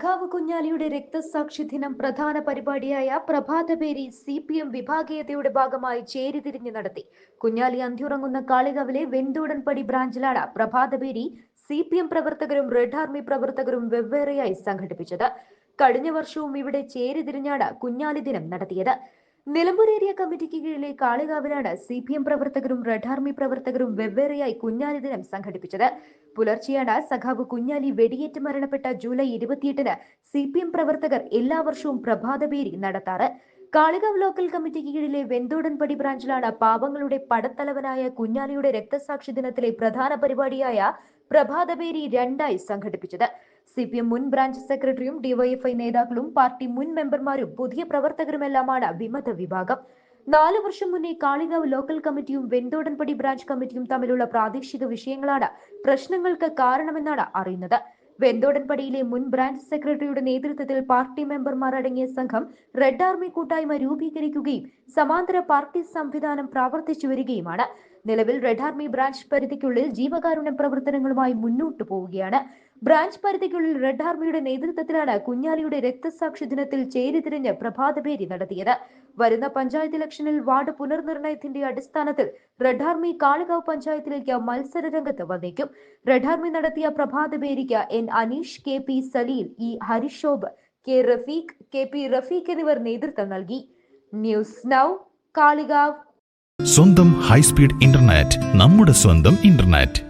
സഖാവ് കുഞ്ഞാലിയുടെ രക്തസാക്ഷി ദിനം പ്രധാന പരിപാടിയായ പ്രഭാതപേരി സി പി എം വിഭാഗീയതയുടെ ഭാഗമായി ചേരിതിരിഞ്ഞ് നടത്തി. കുഞ്ഞാലി അന്തിയുറങ്ങുന്ന കാളികാവിലെ വെന്തോടൻപടി ബ്രാഞ്ചിലാണ് പ്രഭാതപേരി സി പി എം പ്രവർത്തകരും റെഡ് ആർമി പ്രവർത്തകരും വെവ്വേറെയായി സംഘടിപ്പിച്ചത്. കഴിഞ്ഞ വർഷവും ഇവിടെ ചേരിതിരിഞ്ഞാണ് കുഞ്ഞാലി ദിനം നടത്തിയത്. നിലമ്പൂർ ഏരിയ കമ്മിറ്റിക്ക് കീഴിലെ കാളികാവിലാണ് സി പി എം പ്രവർത്തകരും റെഡ് ആർമി പ്രവർത്തകരും വെവ്വേറെയായി കുഞ്ഞാലി ദിനം സംഘടിപ്പിച്ചത്. പുലർച്ചെയാണ് സഖാവ് കുഞ്ഞാലി വെടിയേറ്റ് മരണപ്പെട്ട ജൂലൈ ഇരുപത്തിയെട്ടിന് സി പി എം പ്രവർത്തകർ എല്ലാ വർഷവും പ്രഭാതപേരി നടത്താറ്. കാളികാവ് ലോക്കൽ കമ്മിറ്റിക്ക് കീഴിലെ വെന്തോടൻപടി ബ്രാഞ്ചിലാണ് പാവങ്ങളുടെ പടത്തലവനായ കുഞ്ഞാലിയുടെ രക്തസാക്ഷി ദിനത്തിലെ പ്രധാന പരിപാടിയായ പ്രഭാതപേരി രണ്ടായി സംഘടിപ്പിച്ചത്. സി പി എം മുൻ ബ്രാഞ്ച് സെക്രട്ടറിയും ഡിവൈഎഫ്ഐ നേതാക്കളും പാർട്ടി മുൻ മെമ്പർമാരും പുതിയ പ്രവർത്തകരുമെല്ലാമാണ് വിമത വിഭാഗം. നാല് വർഷം മുന്നേ കാളികാവ് ലോക്കൽ കമ്മിറ്റിയും വെന്തോടൻപടി ബ്രാഞ്ച് കമ്മിറ്റിയും തമ്മിലുള്ള പ്രാദേശിക വിഷയങ്ങളാണ് പ്രശ്നങ്ങൾക്ക് കാരണമെന്നാണ് അറിയുന്നത്. വെന്തോടൻപടിയിലെ മുൻ ബ്രാഞ്ച് സെക്രട്ടറിയുടെ നേതൃത്വത്തിൽ പാർട്ടി മെമ്പർമാർ അടങ്ങിയ സംഘം റെഡ് ആർമി കൂട്ടായ്മ രൂപീകരിക്കുകയും സമാന്തര പാർട്ടി സംവിധാനം പ്രവർത്തിച്ചു വരികയുമാണ്. നിലവിൽ റെഡ് ആർമി ബ്രാഞ്ച് പരിധിക്കുള്ളിൽ ജീവകാരുണ്യ പ്രവർത്തനങ്ങളുമായി മുന്നോട്ടു പോവുകയാണ്. ബ്രാഞ്ച് പരിധിക്കുള്ളിൽ റെഡ് ആർമിയുടെ നേതൃത്വത്തിലാണ് കുഞ്ഞാലിയുടെ രക്തസാക്ഷി ദിനത്തിൽ ചേരിതിരിഞ്ഞ് പ്രഭാതഭേരി നടത്തിയത്. വരുന്ന പഞ്ചായത്ത് ഇലക്ഷനിൽ വാർഡ് പുനർനിർണയത്തിന്റെ അടിസ്ഥാനത്തിൽ റെഡ് ആർമി കാളികാവ് പഞ്ചായത്തിലേക്ക് മത്സര രംഗത്ത് വന്നേക്കും. റെഡ് ആർമി നടത്തിയ പ്രഭാതഭേരിക്ക് N Aneesh K P Saleel E Harishobh K Rafeeq K P Rafeeq എന്നിവർ നേതൃത്വം നൽകി. News now Kalikavu. സ്വന്തം ഹൈസ്പീഡ് ഇന്റർനെറ്റ് നമ്മുടെ സ്വന്തം ഇന്റർനെറ്റ്.